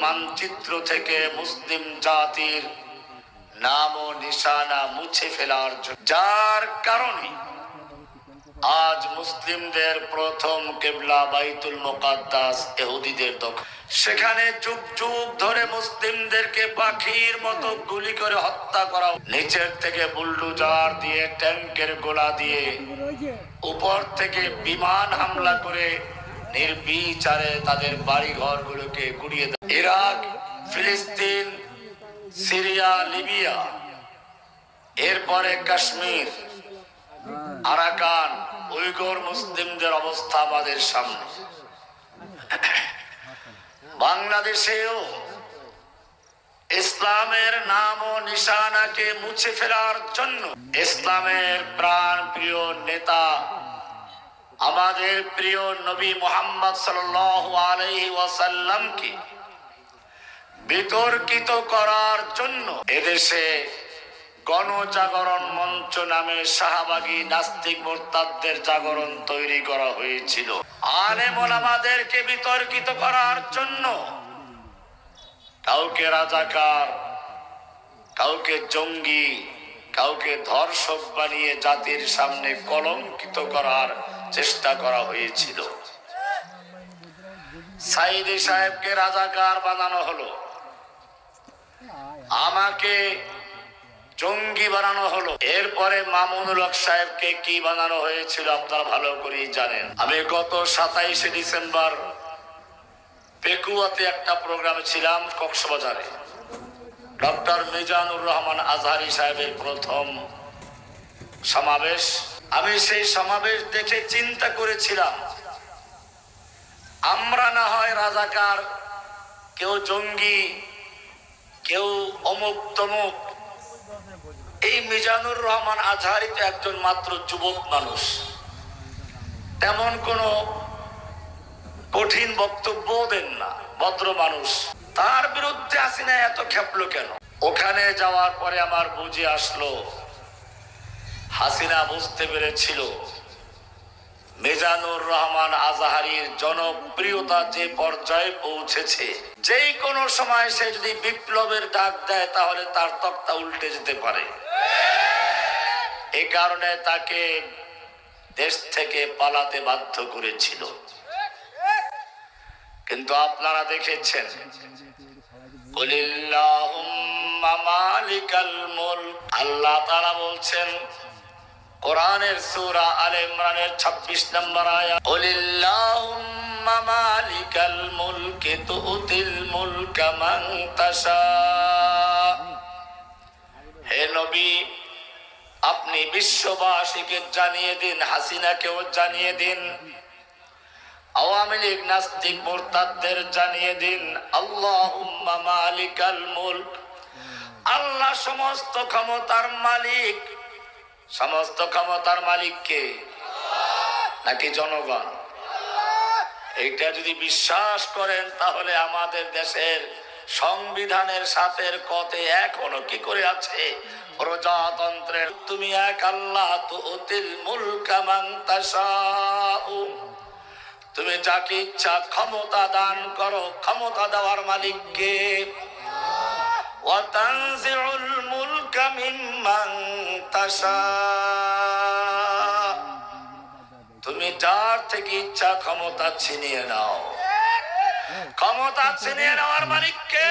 মানচিত্র থেকে মুসলিম জাতির নাম ও নিশানা মুছে ফেলার যার কারণে আজ মুসলিমদের প্রথম কেবলা বাইতুল মোকাদ্দাস এহুদিদের দখল। সেখানে যুগ যুগ ধরে মুসলিমদেরকে পাখির মতো গুলি করে হত্যা করা নিচের থেকে বুলডুজার দিয়ে ট্যাঙ্কের গোলা দিয়ে উপর থেকে বিমান হামলা করে নির্বিচারে তাদের বাড়ি ঘরগুলোকে গুড়িয়ে দেয়। ইরাক, ফিলিস্তিন, সিরিয়া, লিবিয়া, এরপরে কাশ্মীর, আরাকান উইগর মুসলিমদের অবস্থা আমাদের সামনে। বাংলাদেশেও ইসলামের নাম ও নিশানাকে মুছে ফেলার জন্য ইসলামের প্রাণ প্রিয় নেতা আমাদের প্রিয় নবী মোহাম্মদ ওয়াসাল্লামকে বিতর্কিত করার জন্য এদেশে গণজাগরণ মঞ্চ নামে শাহবাগী নাস্তিক মোরতাদদের জাগরণ তৈরি করা হয়েছিল। আলেমন আমাদেরকে বিতর্কিত করার জন্য কাউকে রাজাকার, কাউকে জঙ্গি কাউকে ধর্ষক বানিয়ে জাতির সামনে কলঙ্কিত করার চেষ্টা করা হয়েছিল। সাইদি সাহেবকে রাজাকার বানানো হলো। আমাকে জঙ্গি বানানো হলো। এরপরে মামুনুল হক সাহেবকে কি বানানো হয়েছিল আপনারা ভালো করেই জানেন। আমি গত সাতাইশে ডিসেম্বর পেকুয়াতে একটা প্রোগ্রামে ছিলাম কক্সবাজারে। ডক্টর মিজানুর রহমান আজহারি সাহেবের প্রথম সমাবেশ। আমি সেই সমাবেশ দেখে চিন্তা করেছিলাম, আমরা না হয় রাজাকার, কেউ জঙ্গি, কেউ অমুক তমুক। এই মিজানুর রহমান আজহারি তো একজন মাত্র যুবক মানুষ। তেমন কোনো কঠিন বক্তব্য দেন না, ভদ্র মানুষ। তার বিরুদ্ধে আসিনা এত খেপলো কেন? ওখানে যাওয়ার পরে আমার বুঝে আসলো, হাসিনা বুঝতে পেরেছিল মেজানুর রহমান আজাহারির জনপ্রিয়তা যে পর্যায়ে পৌঁছেছে। যেই কোনো সময় সে যদি বিপ্লবের ডাক দেয়, তাহলে তার তক্তা উল্টে যেতে পারে। এ কারণে তাকে দেশ থেকে পালাতে বাধ্য করেছিল। কিন্তু আপনারা দেখেছেন। আল্লাহ তাআলা বলছেন, কোরআনের সূরা আলে ইমরানের 26 নম্বর আয়াত মালিকাল মুলকি তুতিল মুলকা মান তাশা। হে নবী, আপনি বিশ্ববাসীকে জানিয়ে দিন, হাসিনাকেও জানিয়ে দিন আওয়ামী লীগ নাস্তিক মোরতাদদের জানিয়ে দিন, আল্লাহুম্মা মালিকাল মুলক। আল্লাহ সমস্ত ক্ষমতার মালিক। সমস্ত ক্ষমতার মালিক কে? নাকি জনগণ? এইটা যদি বিশ্বাস করেন, তাহলে আমাদের দেশের সংবিধানের সাথের কথে এখনও কি করে আছে? প্রজাতন্ত্রের তুমি এক আল্লাহ, তো অতিল মুলকা মান তাশাউ। তুমি যাকে ইচ্ছা ক্ষমতা দান করো, ক্ষমতা দেওয়ার মালিককে। তুমি যার থেকে ইচ্ছা ক্ষমতা ছিনিয়ে নাও। ক্ষমতা ছিনিয়ে নেওয়ার মালিককে।